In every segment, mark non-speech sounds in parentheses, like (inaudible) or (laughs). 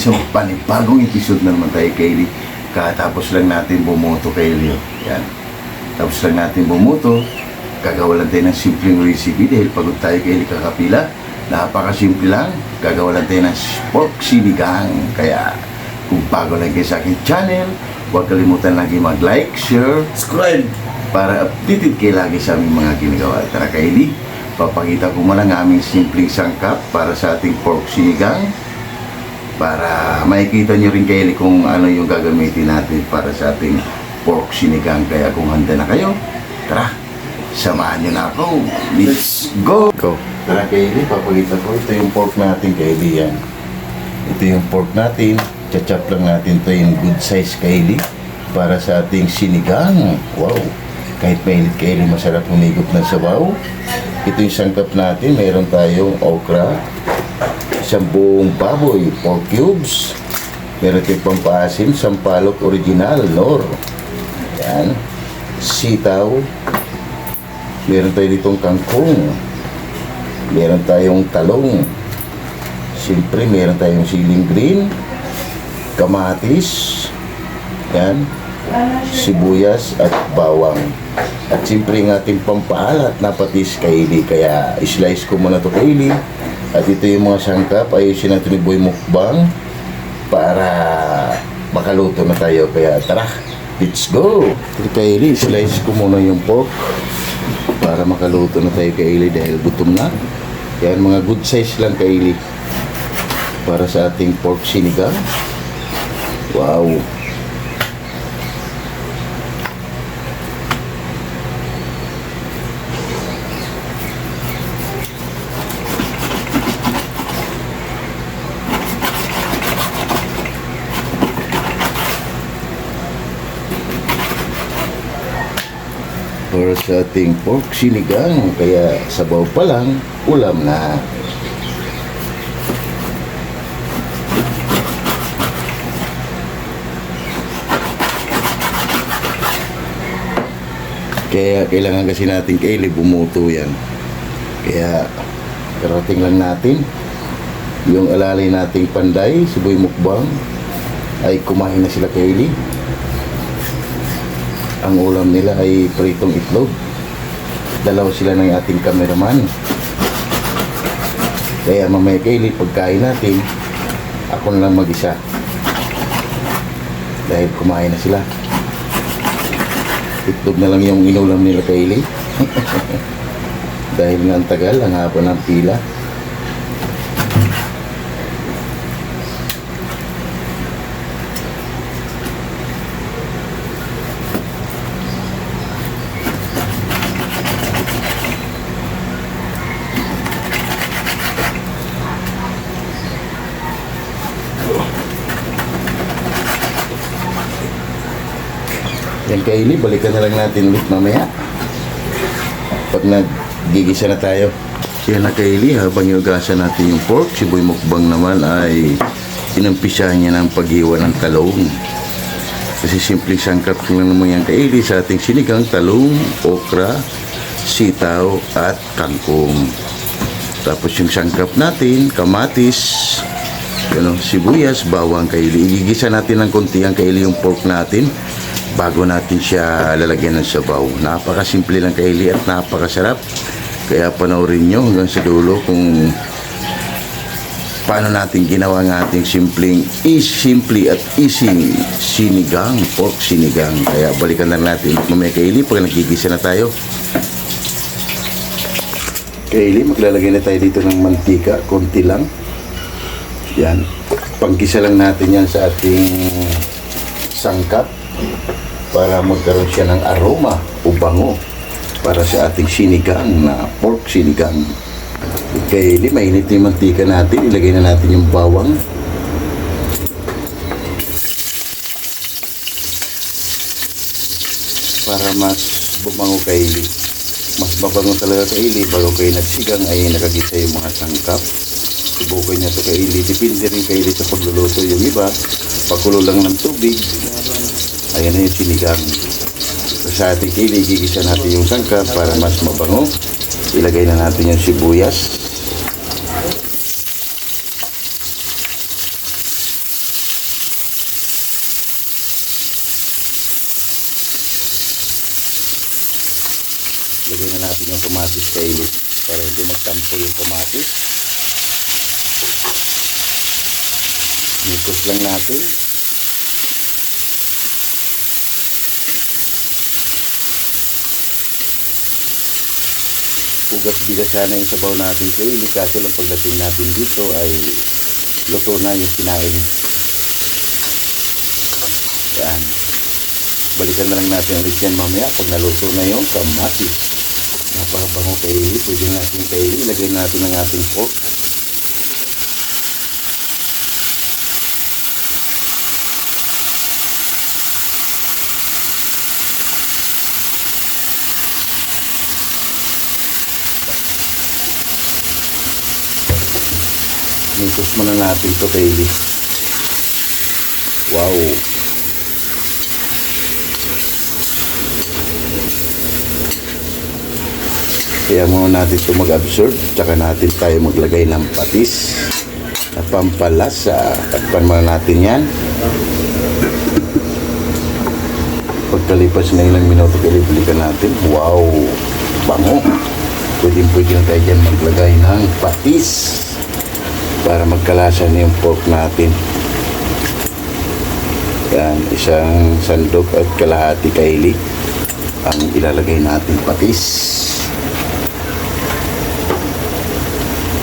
isang panibagong episode na naman tayo Kaylee. Katapos lang natin bumoto Kaylee. oh. Yan. Tapos lang natin bumoto. Gagawa lang tayo ng simpleng recipe dahil pagod tayo Kaylee kakapila. Napakasimple lang. Gagawa lang tayo ng pork sinigang. Kaya kung bago lang kayo sa aking channel, huwag kalimutan lagi mag-like, share, Subscribe. para updated kayo lagi sa aming mga ginagawa. Tara Kaylee, papakita ko muna ng aming simpleng sangkap para sa ating pork sinigang para makikita nyo rin Kaylee kung ano yung gagamitin natin para sa ating pork sinigang. Kaya kung handa na kayo, tara, samahan nyo na ako. Let's go! Go. Tara Kaylee, papakita ko. Ito yung pork natin Kaylee yan. Ito yung pork natin. Chachap lang natin to yung good size Kaylee para sa ating sinigang. Wow! Kahit mainit Kaylee, masarap humigop ng sabaw. Ito yung sangkap natin. Mayroon tayong okra, isang buong baboy, pork cubes. Meron tayong pampaasim, sampalok original, nor. Yan. Sitaw. Meron tayo ditong kangkong. Meron tayong talong. Siyempre, meron tayong siling green. Kamatis. Yan. Sibuyas at bawang. At siyempre yung ating pampaalat na patis kaili. Kaya slice ko muna to kaili. At ito yung mga sangkap. Ayusin natin ni Boy Mukbang para makaluto na tayo. Kaya tara, let's go! Ito kaili, slice ko muna yung pork para makaluto na tayo kaili dahil gutom na. Yan, mga good size lang kaili para sa ating pork sinigang. Wow! Para sa ating pork sinigang. Kaya sabaw pa lang, ulam na. Kaya kailangan kasi natin kaili bumuto yan. Kaya karating lang natin yung alalay nating panday, siboy mukbang ay kumain na sila kaili ang ulam nila ay pritong itlog. Dalaw sila ng ating cameraman. Kaya mamaya kaili, pagkain natin, ako na lang mag-isa. Dahil kumain na sila. Itlog na lang yung inulam nila kaili. (laughs) Dahil nga ang tagal, ang haba ng pila. Yan kaili, balikan na lang natin ulit mamaya. Pag naggigisa na tayo. Yan na kaili, habang inugasan natin yung pork, si Boy Mukbang naman ay inumpisahan niya ng paghiwa ng talong. Kasi simpleng sangkap lang naman yan kaili sa ating sinigang talong, okra, sitaw at kangkong. Tapos yung sangkap natin, kamatis, ano, sibuyas, bawang kaili. Igigisa natin ng konti ang kaili yung pork natin bago natin siya lalagyan ng sabaw. Napakasimple lang kaili at napakasarap. Kaya panoorin nyo hanggang sa dulo kung paano natin ginawa ng ating simpleng is simple at easy sinigang, pork sinigang. Kaya balikan lang natin mamaya kaili pag nagigisa na tayo. Kaili, maglalagay na tayo dito ng mantika, konti lang. Yan. Panggisa lang natin yan sa ating sangkap para magkaroon siya ng aroma o bango para sa ating sinigang na pork sinigang. Okay, di mainit na yung mantika natin. Ilagay na natin yung bawang. Para mas bumango kaili. Mas mabango talaga kaili bago kayo nagsigang ay nakagisa yung mga sangkap. Subukan niya to kaili. Depende rin kaili sa pagluluto yung iba. Pakulo lang ng tubig. Ayan na yung sinigang. Sa ating kili, gigisa natin yung sangka para mas mabango. Ilagay na natin yung sibuyas. Ilagay na natin yung kamatis sa ilis para hindi magtampo yung kamatis. Nikos lang natin. Ugat bigas sana yung sabaw natin kaili kaso lang pagdating natin dito ay luto na yung kinain. Yan. Balikan na lang natin ulit yan mamaya pag naluto na yung kamatis. Napabango kaili. Pwede natin kaili. Ilagay natin ang ating pork. Mintos muna natin to kaili. Wow. Kaya muna natin ito mag-absorb, tsaka natin tayo maglagay ng patis na pampalasa. Takpan muna natin yan. Pagkalipas na ilang minuto, kalibalikan natin. Wow! Bango! Pwede pwede na tayo dyan maglagay ng patis para magkalasa na yung pork natin. Yan, isang sandok at kalahati kaili ang ilalagay natin patis.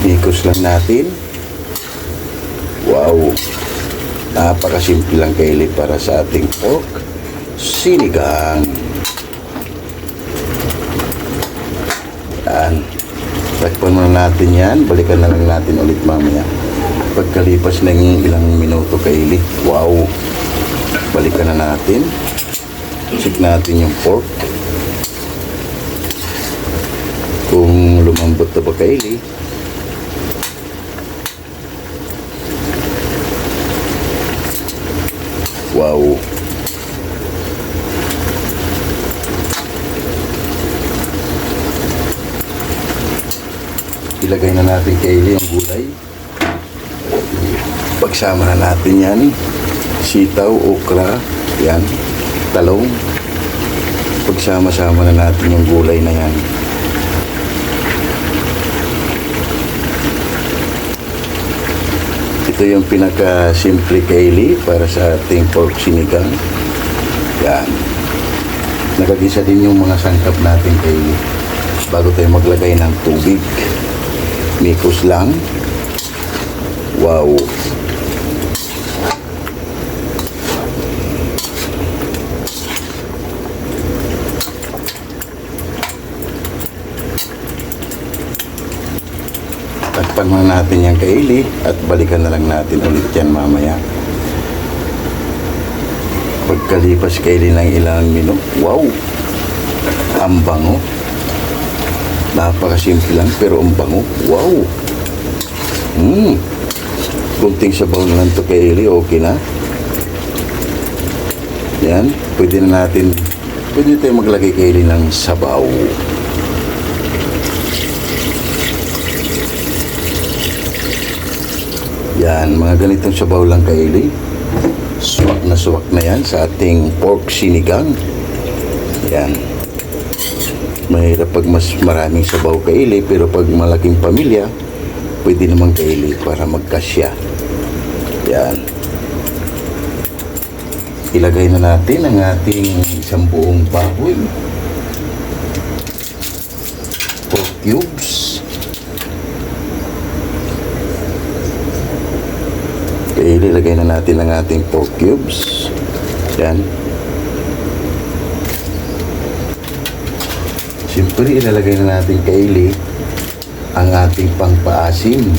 Ikos lang natin. Wow! Napakasimple lang kaili para sa ating pork sinigang. Yan. Takpan muna natin yan. Balikan na lang natin ulit mamaya. Pagkalipas ng ilang minuto kaili. Wow! Balikan na natin. Check natin yung pork. Kung lumambot na ba kaili. Wow! Ilagay na natin kaili yung gulay. Pagsama na natin yan. Sitaw, okra, yan, talong. Pagsama-sama na natin yung gulay na yan. Ito yung pinaka-simple kaili para sa ating pork sinigang. Yan. Nakagisa din yung mga sangkap natin kaili bago tayo maglagay ng tubig. Mikos lang. Wow. Takpan muna natin yung kaili at balikan na lang natin ulit yan mamaya. Pagkalipas kaili ng ilang minuto, wow! Ang bango. Napakasimple lang pero ang bango. Wow! Hmm. Kunting sabaw na lang to kaili, okay na. Yan, pwede na natin, pwede tayo maglagay kaili ng sabaw. Yan, mga ganitong sabaw lang kaili. Suwak na suwak na yan sa ating pork sinigang. Yan. Mahirap pag mas maraming sabaw kaili, pero pag malaking pamilya, pwede naman kaili para magkasya. Yan. Ilagay na natin ang ating isang buong baboy. Pork cubes. Okay, ilagay na natin ang ating pork cubes. Yan. Siyempre, ilalagay na natin kaili ang ating pangpaasim.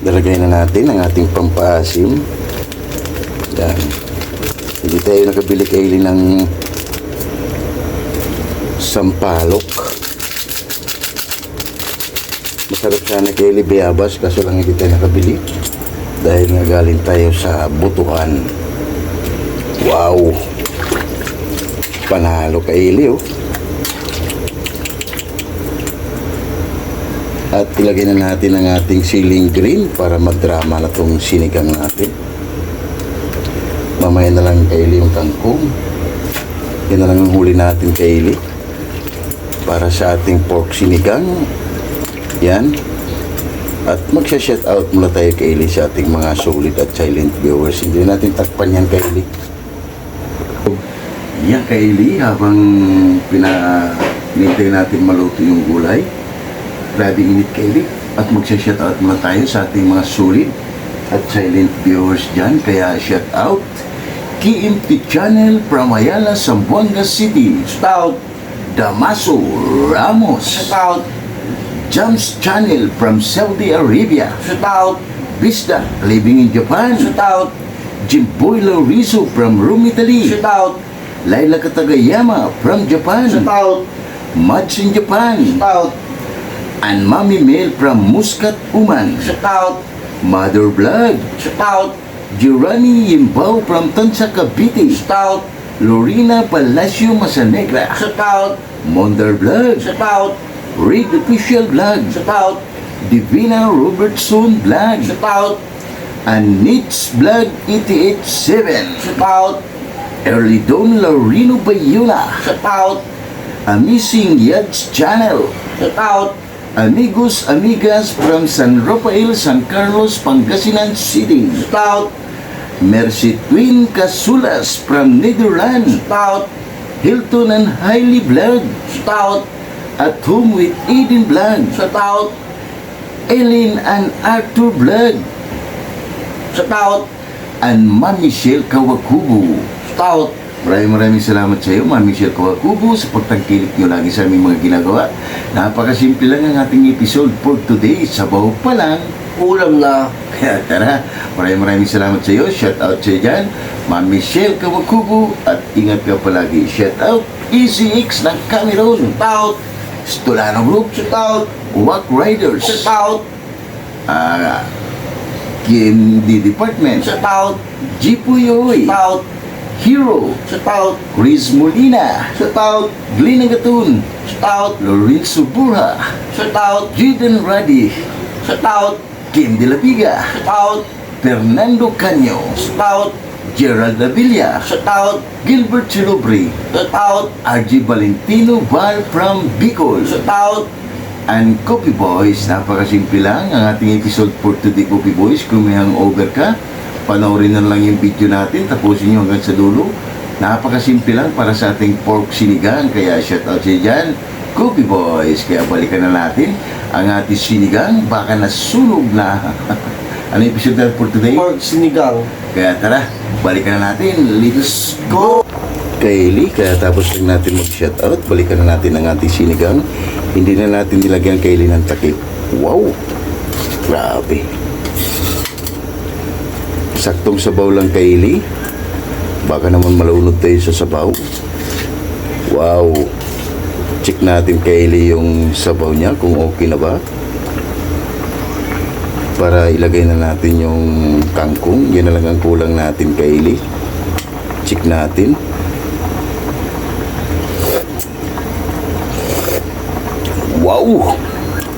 Ilalagay na natin ang ating pampaasim. Yan. Hindi tayo nakabili kaili ng sampalok. Masarap sana kay Libiabas kaso lang hindi tayo nakabili dahil nga galing tayo sa butuhan. Wow! Panalo kay Ili oh. At ilagay na natin ang ating siling green para madrama na itong sinigang natin. Mamaya na lang Kaylee yung kangkong. Yan na lang ang huli natin Kaylee. Para sa ating pork sinigang. Yan. At magsha-shout out muna tayo Kaylee sa ating mga solid at silent viewers. Hindi natin takpan yan Kaylee. Yan Kaylee, habang pinanintay natin maluto yung gulay. Grabe init Kaylee. At magsha-shout out muna tayo sa ating mga solid at silent viewers dyan. Kaya shout out KMT Channel from Ayala, Zamboanga City. Shout Damaso Ramos. Shout out, Jams Channel from Saudi Arabia. shout out, Vista, living in Japan. shout out, Jimboy Lorizo from Rome, Italy. shout out, Laila Katagayama from Japan. shout out, Mads in Japan. shout out, And Mami Mel from Muscat, Uman. shout out, Mother Blood. shout out, Girani Yimbao from Tansa, Cavite. shout out, Lorena Palacio Masanegra. shout out, Monder Blood. shout out, Read Official Vlog. shout out, Divina Robertson Vlog. shout out, And Nits Vlog 887. shout out, Early Dawn Laurino Bayuna. shout out, Amazing Yads Channel. shout out, Amigos, amigas from San Rafael, San Carlos, Pangasinan City. shout out, Mercy Twin Casulas from Netherlands. shout out, Hilton and Hailey Vlog. shout out, At home with Eden Vlog. shout out, Ellen and Arthur Vlog. Shout out, And Ma'am Michelle Kawakubo. shout out, Maraming maraming salamat sa iyo, Ma'am Michelle Kawakubo, sa pagtangkilik niyo lagi sa aming mga ginagawa. Napakasimple lang ang ating episode for today. Sabaw pa lang. ulam na, (laughs) Kaya tara, maraming maraming salamat sa iyo. Shout out sa iyo dyan, Ma'am Michelle Kawakubo. At ingat ka palagi. Shout out, EasyX ng Cameroon. shout out, Stolano Group, shout out, Walk Riders, shout out, ah, KMD Department, shout out, Jipuyoy, shout out, Hero, shout out, Chris Molina, shout out, Glenn Agatun, shout out, Lorenzo Burha, shout out, Jaden Radi, shout out, Kim De La Viga, shout out, Fernando Canyo, shout out, Gerald Davilla, shout out, Gilbert Chilobre, shout out, RG Valentino Val from Bicol, shout out, and Coffee Boys. Napakasimple lang ang ating episode for today, Coffee Boys. Kung may hangover ka, panoorin na lang yung video natin, tapusin nyo hanggang sa dulo. Napakasimple lang para sa ating pork sinigang, kaya shout out siya dyan. Coffee Boys, kaya balikan na natin ang ating sinigang, baka nasunog na. (laughs) ano episode natin for today? pork sinigang, Kaya tara, balikan na natin. Let's go! Kaylee, kaya tapos lang natin mag-shoutout, balikan na natin ang ating sinigang. Hindi na natin nilagyan Kaylee ng takip. Wow! Grabe. Saktong sabaw lang Kaylee. Baka naman malaunod tayo sa sabaw. Wow! Check natin Kaylee yung sabaw niya kung okay na ba para ilagay na natin yung kangkong. Yan na lang ang kulang natin Kaylee. Check natin. Wow!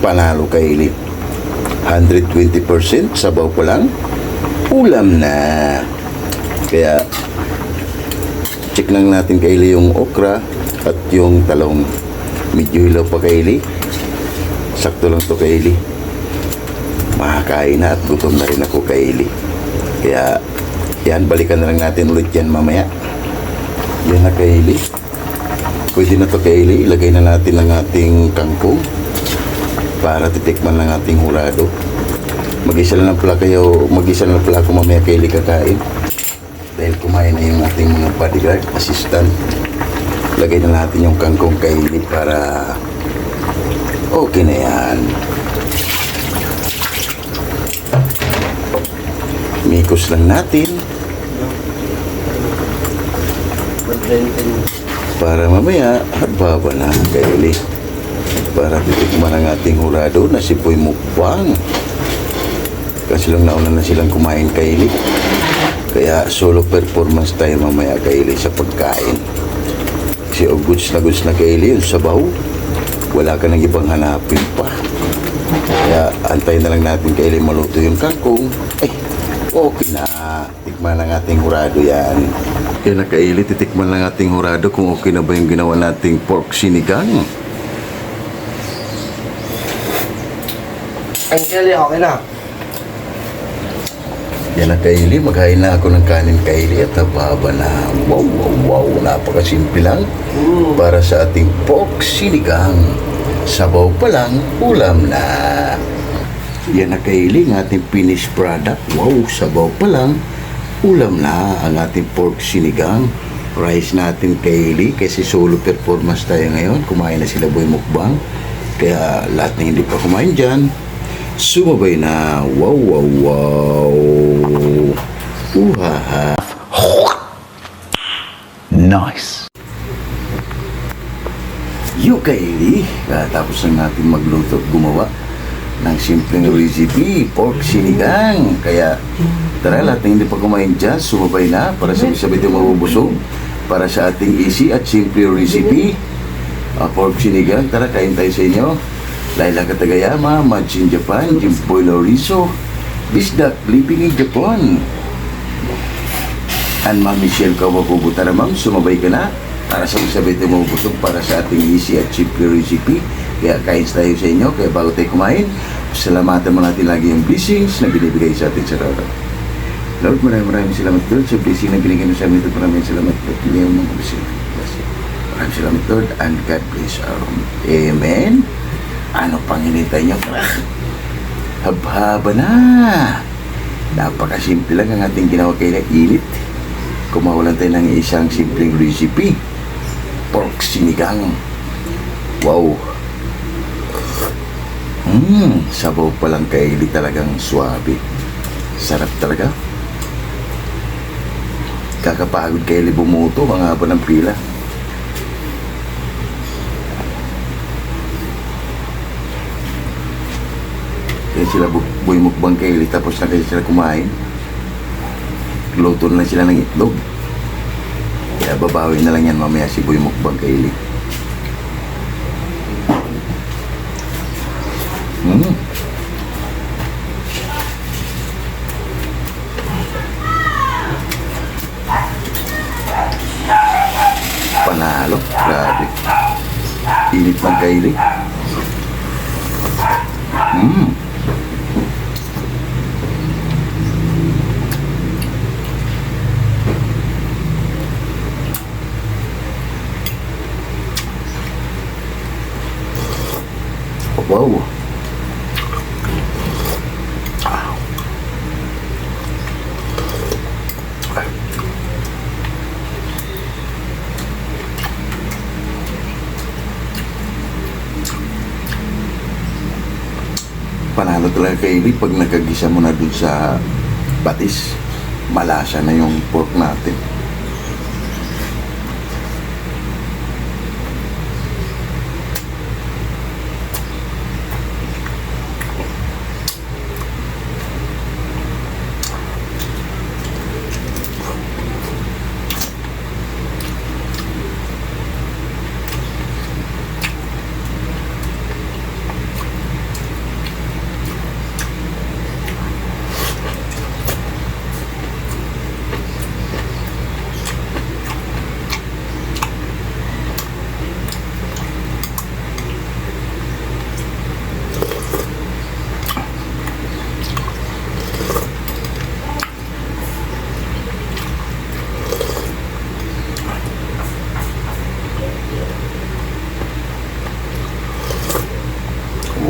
Panalo Kaylee. 120% sabaw pa lang. Ulam na. Kaya check lang natin Kaylee yung okra at yung talong. Medyo hilaw pa Kaylee. Sakto lang to Kaylee makakain na at gutom na rin ako kay Eli. Kaya, yan, balikan na lang natin ulit yan mamaya. Yan na kay Eli. Pwede na to kay Eli. Ilagay na natin ang ating kangkong para titikman ng ating hurado. Mag-isa lang pala kayo, mag-isa lang pala ako mamaya kay kakain. Dahil kumain na yung ating mga bodyguard, assistant. Lagay na natin yung kangkong kay para okay na yan. Mikos lang natin para mamaya baba na kaili para titikman ang ating hurado na si Poy Mukbang. Kasi lang nauna na silang kumain kaili kaya solo performance tayo mamaya kaili sa pagkain. Kasi o goods na goods na kaili yung sabaw. Wala ka nang ibang hanapin pa. Kaya antayin na lang natin kaili maluto yung kangkong. Eh okay na. Tikman ng ating hurado yan. Kaya nakaili, titikman ng ating hurado kung okay na ba yung ginawa nating pork sinigang. Ang Kelly, okay na. Yan ang kaili, maghain na ako ng kanin kaili at haba na wow, wow, wow, napakasimple lang para sa ating pork sinigang. Sabaw pa lang, ulam na. Yan ang kaili, ng ating finished product. Wow, sabaw pa lang, ulam na ang ating pork sinigang. Rice natin kaili, kasi solo performance tayo ngayon. Kumain na sila boy mukbang. Kaya lahat na hindi pa kumain dyan, Sumabay na. Wow, wow, wow. Uhaha. Nice. Yo kaili, katapos na natin magluto at gumawa ng simpleng recipe, pork sinigang. Kaya tara lahat na hindi pa kumain dyan, sumabay na para sabi-sabi tayo mabubusog para sa ating easy at simple recipe. Uh, pork sinigang, tara kain tayo sa inyo. Laila Katagayama, Majin Japan, Jimboy Lorizo, Bisdak, living in Japan. And Ma'am Michelle Kawakubo Taramang, sumabay ka na para sa sabi tayo mabubusog para sa ating easy at simple recipe. Kaya kain tayo sa inyo, kaya bago tayo kumain, salamatan mo natin lagi yung blessings na binibigay sa atin sa araw. Lord, maraming maraming salamat Lord sa blessing na binigay mo sa amin ito. Maraming salamat Lord. Hindi mga blessing. Maraming salamat Lord and God bless our home. Amen. Ano pang hinintay niyo? (laughs) Habhaba na. Napakasimple lang ang ating ginawa kay init. Kumawalan tayo ng isang simpleng recipe. Pork sinigang. Wow. Mmm, sabaw pa lang kay Ili talagang swabe. Sarap talaga. Kakapagod kay Ili bumuto, mga haba ng pila. Kaya sila bu- buhay mukbang kay Ili, tapos na kasi sila kumain. Luto na sila ng itlog. Kaya babawi na lang yan mamaya si Boy Mukbang kay Ili. Mm. Panalo. Grabe. Init ng kaili. Mm. Wow. Panalo talaga kay Ili pag nagkagisa mo na dun sa batis. Malasa na yung pork natin.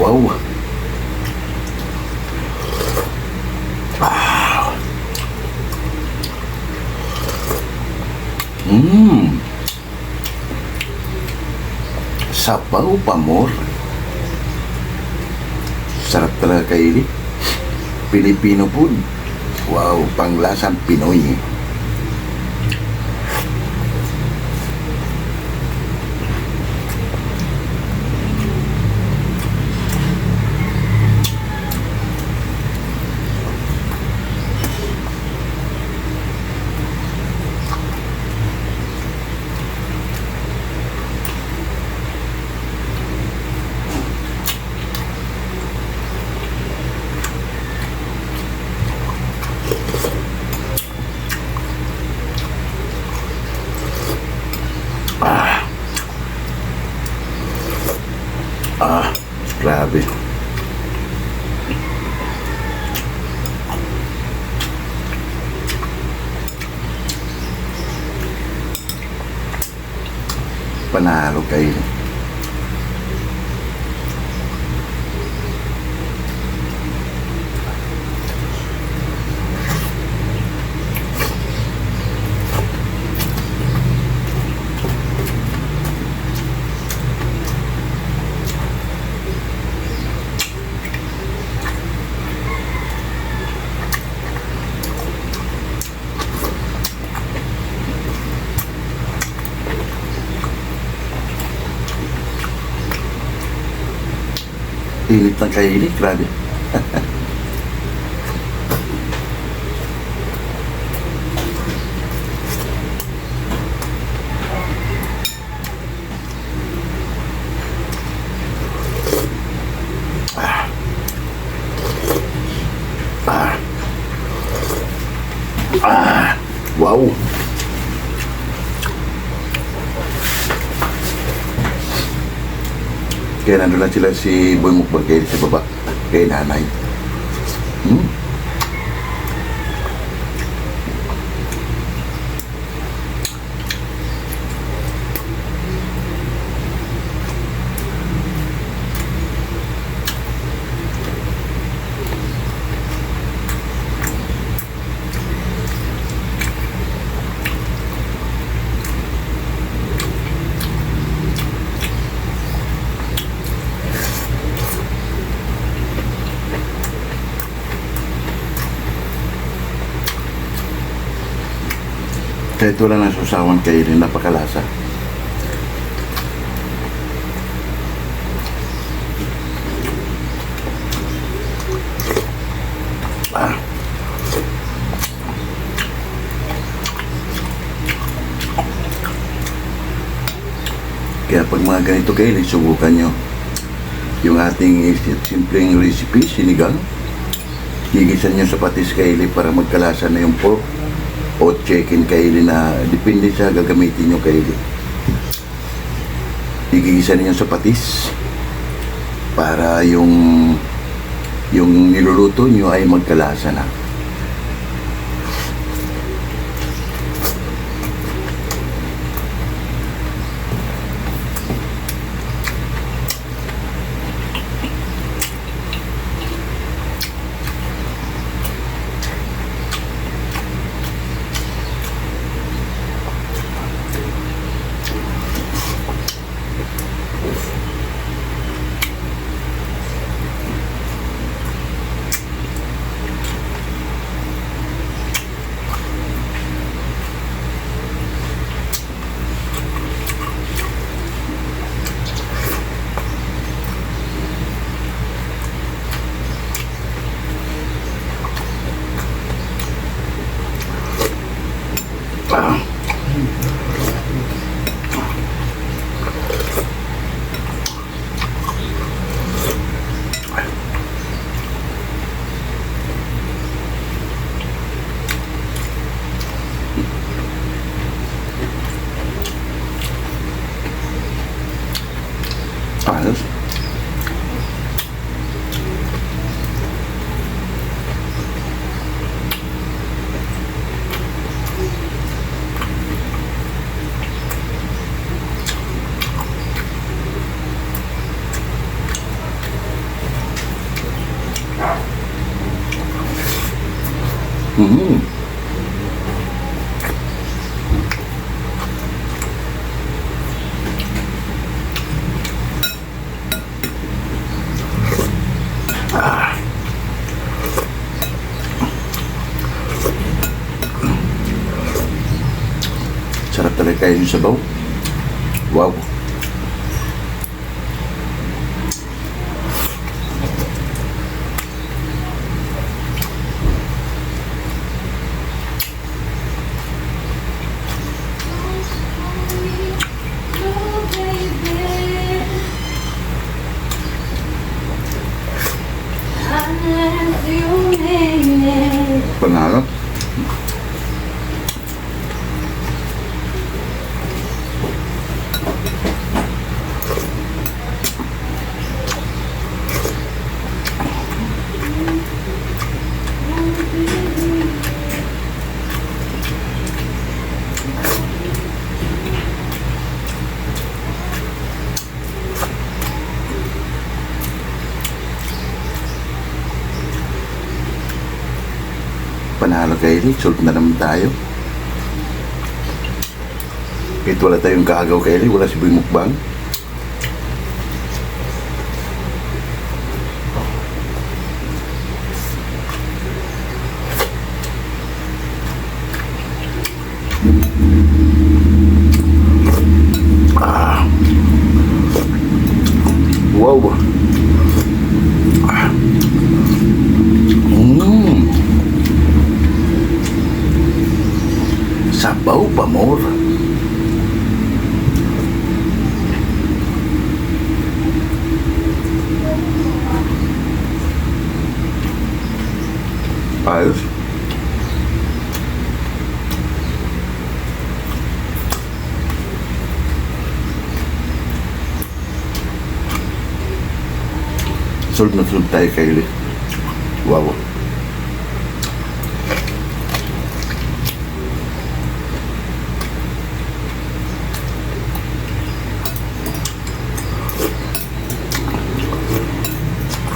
Wow. Ah. Mmm. Sabaw pa more. Sarap talaga kay Ili. Filipino food. Wow, panglasang Pinoy. Init ng kainit, grabe. Ah. Ah. Ah. Wow. Lang sila si Boy Mukbang kay sa baba, kay nanay. Hmm? Kahit wala nang susawan kayo rin, napakalasa. Ah. Kaya pag mga ganito kayo, subukan nyo. Yung ating simpleng recipe, sinigang, higisan nyo sa patis kaili para magkalasa na yung pork o chicken kaili na depende sa gagamitin nyo kaili. Higisan niyo sa patis para yung yung niluluto nyo ay magkalasa na. Ah. Ayos. Mm. Ah. Sarap talaga kayo yung sabaw. Panalo. Kylie. Solve na naman tayo. Kahit wala tayong kagaw, Kylie. Wala si Boy Mukbang. Ah. Wow. Ah. Mm. Sabaw pa more. Ayos. Solve na solve tayo kay Wow.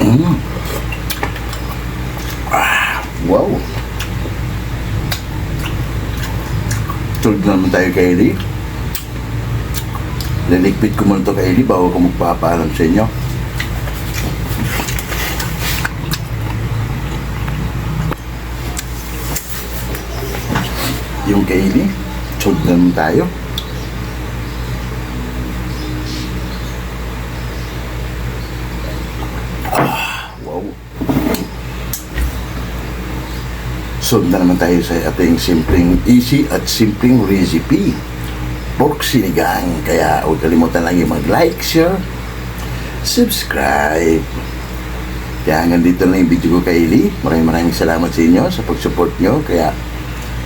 Mm. Ah, wow. Na naman tayo kay Eli. Liligpit ko muna ito kay Eli bago ko magpapaalam sa inyo. Yung kaili. Na naman tayo. Ah, wow. Solve na naman tayo sa ating simpleng easy at simpleng recipe. Pork sinigang. Kaya huwag kalimutan lang yung mag-like, share, subscribe. Kaya hanggang dito lang yung video ko kay Eli. Maraming maraming salamat sa inyo sa pag-support nyo. Kaya